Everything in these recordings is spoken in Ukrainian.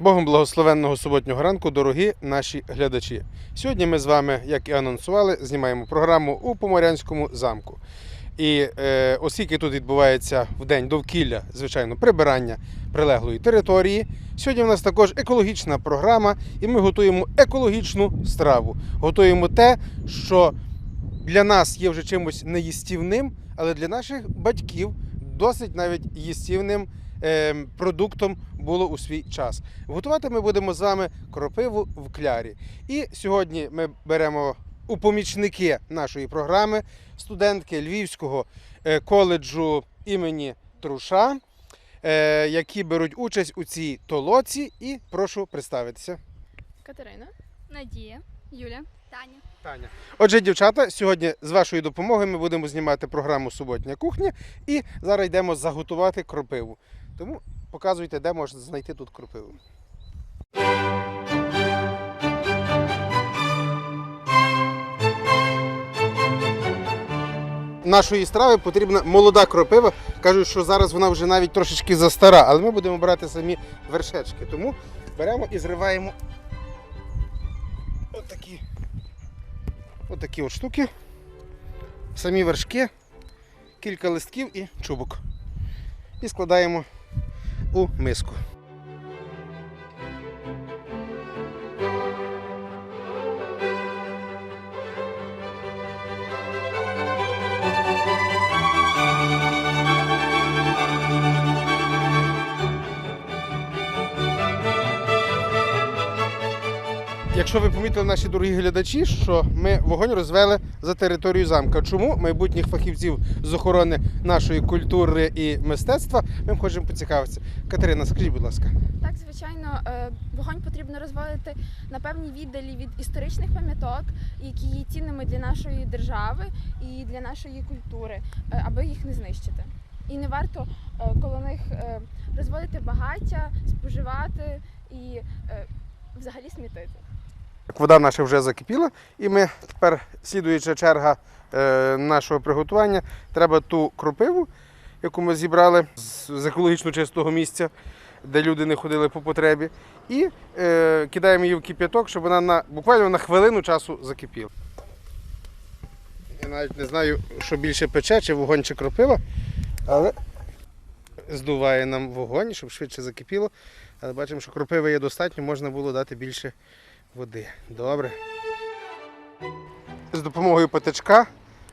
Богом благословенного суботнього ранку, дорогі наші глядачі. Сьогодні ми з вами, як і анонсували, знімаємо програму у Поморянському замку. І е, оскільки тут відбувається в день довкілля, звичайно, прибирання прилеглої території, сьогодні в нас також екологічна програма, і ми готуємо екологічну страву. Готуємо те, що для нас є вже чимось неїстівним, але для наших батьків досить навіть їстівним продуктом було у свій час. Готувати ми будемо з вами кропиву в клярі. І сьогодні ми беремо у помічники нашої програми студентки Львівського е, коледжу імені Труша, е, які беруть участь у цій толоці. І прошу представитися. Катерина. Надія, Юля, Таня. Таня. Отже, дівчата, сьогодні з вашою допомогою ми будемо знімати програму Суботня кухня і зараз йдемо заготувати кропиву. Тому показуйте, де можна знайти тут кропиву. Нашої страви потрібна молода кропива. Кажуть, що зараз вона вже навіть трошечки застара, але ми будемо брати самі вершечки. Тому беремо і зриваємо отакі Отакі от штуки. Самі вершки, кілька листків і чубок. І складаємо у миску. Якщо ви помітили наші дорогі глядачі, що ми вогонь розвели за територію замка. Чому майбутніх фахівців з охорони нашої культури і мистецтва ми хочемо поцікавитися? Катерина, скажіть, будь ласка, Так, звичайно, е, вогонь потрібно розводити на певній віддалі від історичних пам'яток, які є цінними для нашої держави і для нашої культури, е, аби їх не знищити. І не варто е, коло них розводити багаття, споживати і взагалі смітити. Вода наша вже закипіла, і ми тепер, слідуюча черга е, нашого приготування, треба ту кропиву, яку ми зібрали з екологічно чистого місця, де люди не ходили по потребі, і е, кидаємо її в кип'яток, щоб вона на, буквально на хвилину часу закипіла. Я навіть не знаю, що більше пече, чи вогонь, чи кропива, але здуває нам вогонь, щоб швидше закипіло. Але бачимо, що кропиви є достатньо, можна було дати більше води. Добре. З допомогою патичка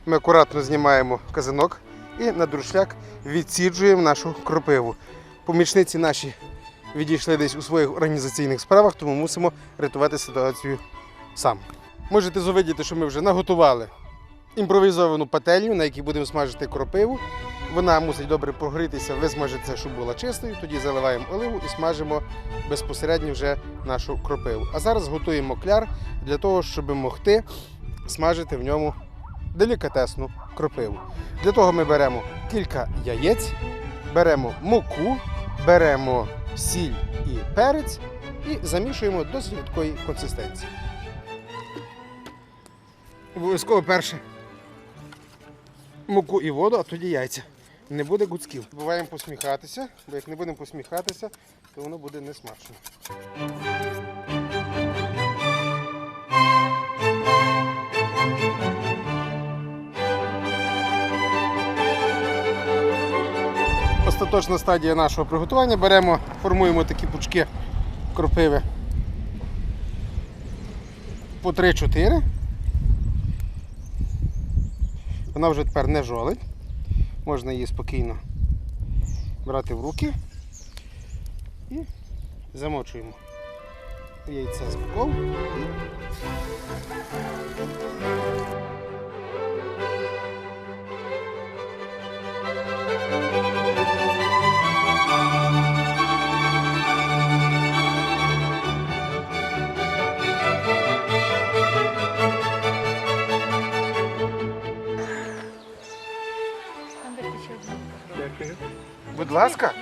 ми акуратно знімаємо казанок і на друшляк відсіджуємо нашу кропиву. Помічниці наші відійшли десь у своїх організаційних справах, тому мусимо рятувати ситуацію сам. Можете зувидіти, що ми вже наготували імпровізовану пательню, на якій будемо смажити кропиву. Вона мусить добре прогрітися, висмажитися, щоб була чистою. Тоді заливаємо оливу і смажимо безпосередньо вже нашу кропиву. А зараз готуємо кляр для того, щоб могти смажити в ньому делікатесну кропиву. Для того ми беремо кілька яєць, беремо муку, беремо сіль і перець і замішуємо до слідкої консистенції. Обов'язково перше муку і воду, а тоді яйця. Не буде гуцків. Буваємо посміхатися, бо як не будемо посміхатися, то воно буде несмачно. Остаточна стадія нашого приготування. Беремо, формуємо такі пучки кропиви по 3-4. Вона вже тепер не жолить. Можна її спокійно брати в руки і замочуємо яйце з боком. Там Будь ласка,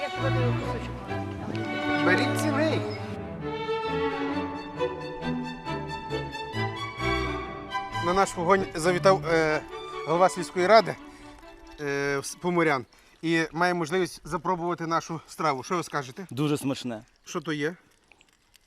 беріть цілий. На наш вогонь завітав е, голова сільської ради е, Поморян і має можливість запробувати нашу страву. Що ви скажете? Дуже смачне. Що то є?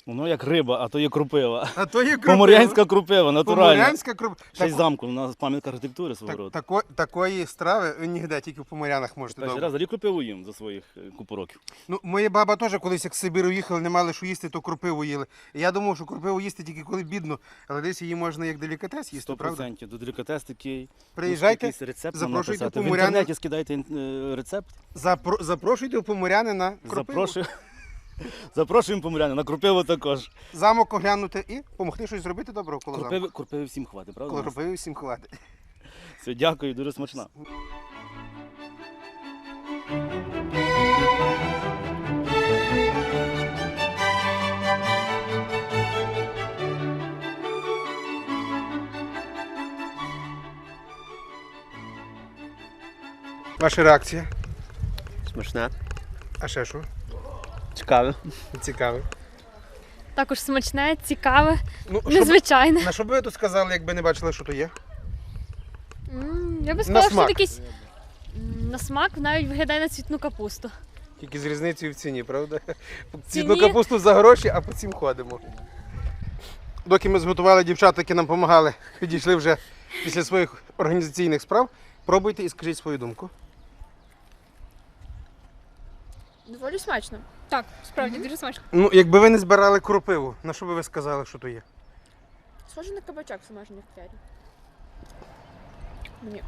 Воно як риба, а то є крупива. А то є крупива. Поморянська крупива, натуральна. Поморянська крупива. Ще й замку, у нас пам'ятка архітектури свого роду. тако, такої страви ви ніде, тільки в Поморянах можете Перший раз взагалі крупиву їм за своїх е, купу років. Ну, моя баба теж колись як з Сибіру їхали, не мали що їсти, то крупиву їли. Я думав, що крупиву їсти тільки коли бідно, але десь її можна як делікатес їсти, 100%. До делікатес такий. Приїжджайте, якийсь рецепт запрошуйте написати. В інтернеті скидайте е, рецепт. запро- запрошуйте в Поморяни на крупиву. Запрошую. Запрошуємо поморяни, на крупиву також. Замок оглянути і допомогти щось зробити доброго коло замку. Крупиви, крупиви всім хватить, правда? Крупиви всім хватить. Все, дякую, дуже смачна. Ваша реакція? Смачне. А ще що? Цікаве. Цікаво. Також смачне, цікаве, Ну, щоб, незвичайне. на що б ви тут сказали, якби не бачили, що то є? М, Я би сказала, що смак. це якийсь м, на смак навіть виглядає на цвітну капусту. Тільки з різницею в ціні, правда? ціні? Цінну капусту за гроші, а по цим ходимо. Доки ми зготували дівчата, які нам допомагали, підійшли вже після своїх організаційних справ. Пробуйте і скажіть свою думку. Доволі смачно. Так, справді дуже смачно. Ну, якби ви не збирали кропиву, на що би ви сказали, що то є? Схоже на кабачок смажений в п'ярі. Мені.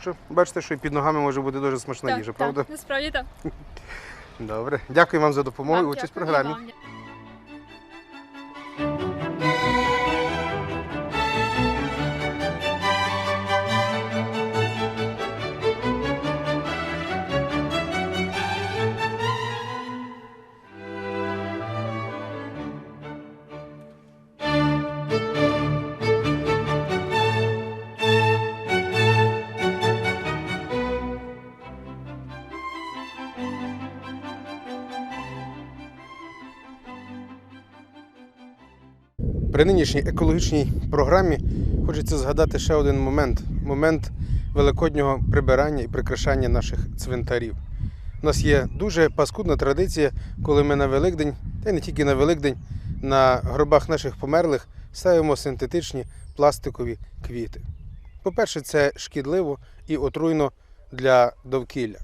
Що, бачите, що і під ногами може бути дуже смачна їжа, правда? Так, насправді так. Добре. Дякую вам за допомогу і Вам участь в дякую. програмі. Вам При нинішній екологічній програмі хочеться згадати ще один момент момент великоднього прибирання і прикрашання наших цвинтарів. У нас є дуже паскудна традиція, коли ми на Великдень, та й не тільки на Великдень, на гробах наших померлих ставимо синтетичні пластикові квіти. По-перше, це шкідливо і отруйно для довкілля.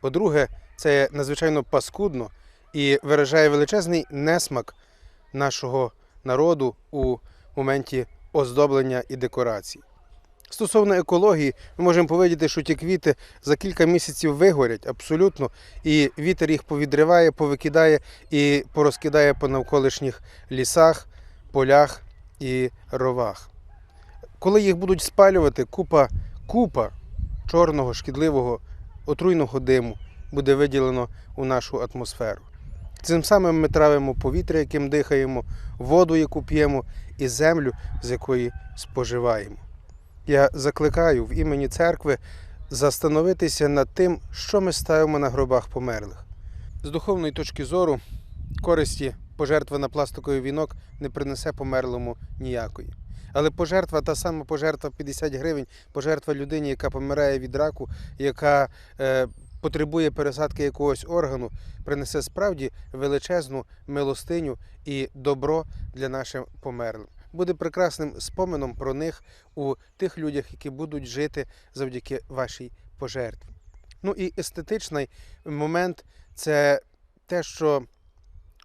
По-друге, це надзвичайно паскудно і виражає величезний несмак нашого народу у моменті оздоблення і декорацій. Стосовно екології, ми можемо повидіти, що ті квіти за кілька місяців вигорять абсолютно, і вітер їх повідриває, повикидає і порозкидає по навколишніх лісах, полях і ровах. Коли їх будуть спалювати, купа, купа чорного, шкідливого, отруйного диму буде виділено у нашу атмосферу. Цим самим ми травимо повітря, яким дихаємо, воду, яку п'ємо, і землю, з якої споживаємо. Я закликаю в імені церкви застановитися над тим, що ми ставимо на гробах померлих. З духовної точки зору, користі пожертва на пластиковий вінок не принесе померлому ніякої. Але пожертва, та сама пожертва 50 гривень, пожертва людині, яка помирає від раку, яка е, потребує пересадки якогось органу, принесе справді величезну милостиню і добро для наших померлих. Буде прекрасним споменом про них у тих людях, які будуть жити завдяки вашій пожертві. Ну і естетичний момент це те, що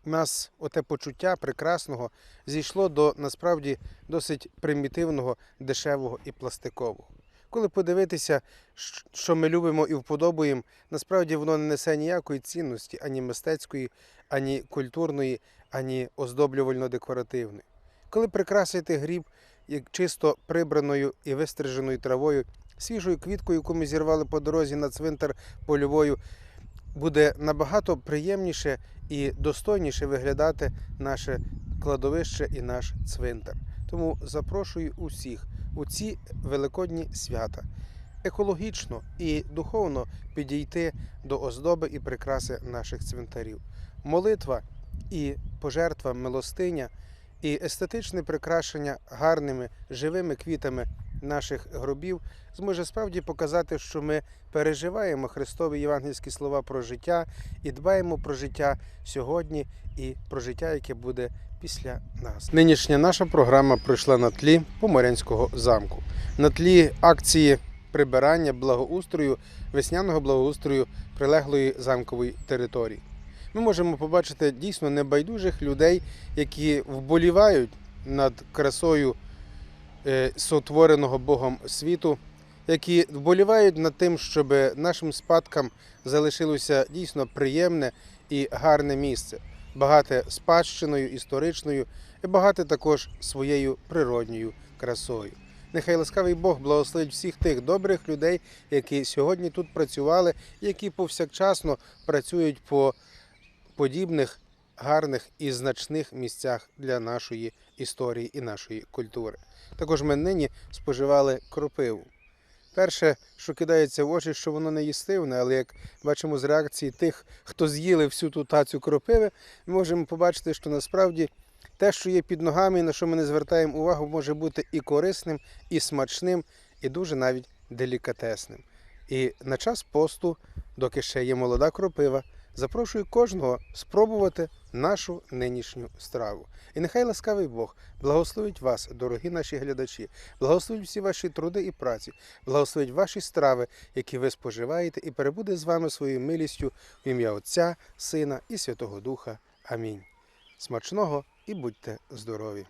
в нас оте почуття прекрасного зійшло до насправді досить примітивного, дешевого і пластикового. Коли подивитися, що ми любимо і вподобуємо, насправді воно не несе ніякої цінності ані мистецької, ані культурної, ані оздоблювально-декоративної. Коли прикрасити гріб як чисто прибраною і вистриженою травою, свіжою квіткою, яку ми зірвали по дорозі на цвинтар польовою, буде набагато приємніше і достойніше виглядати наше кладовище і наш цвинтар. Тому запрошую усіх у ці великодні свята екологічно і духовно підійти до оздоби і прикраси наших цвинтарів. Молитва і пожертва, милостиня і естетичне прикрашення гарними живими квітами наших гробів зможе справді показати, що ми переживаємо Христові євангельські слова про життя і дбаємо про життя сьогодні і про життя, яке буде після нас. Нинішня наша програма пройшла на тлі Поморянського замку, на тлі акції прибирання благоустрою, весняного благоустрою прилеглої замкової території. Ми можемо побачити дійсно небайдужих людей, які вболівають над красою е, сотвореного Богом світу, які вболівають над тим, щоб нашим спадкам залишилося дійсно приємне і гарне місце, багате спадщиною історичною і багате також своєю природньою красою. Нехай ласкавий Бог благословить всіх тих добрих людей, які сьогодні тут працювали, які повсякчасно працюють по подібних гарних і значних місцях для нашої історії і нашої культури. Також ми нині споживали кропиву. Перше, що кидається в очі, що воно не їстивне, але як бачимо з реакції тих, хто з'їли всю ту тацю кропиви, ми можемо побачити, що насправді те, що є під ногами, на що ми не звертаємо увагу, може бути і корисним, і смачним, і дуже навіть делікатесним. І на час посту, доки ще є молода кропива, запрошую кожного спробувати нашу нинішню страву. І нехай ласкавий Бог благословить вас, дорогі наші глядачі, благословить всі ваші труди і праці, благословить ваші страви, які ви споживаєте, і перебуде з вами своєю милістю в ім'я Отця, Сина і Святого Духа. Амінь. Смачного і будьте здорові!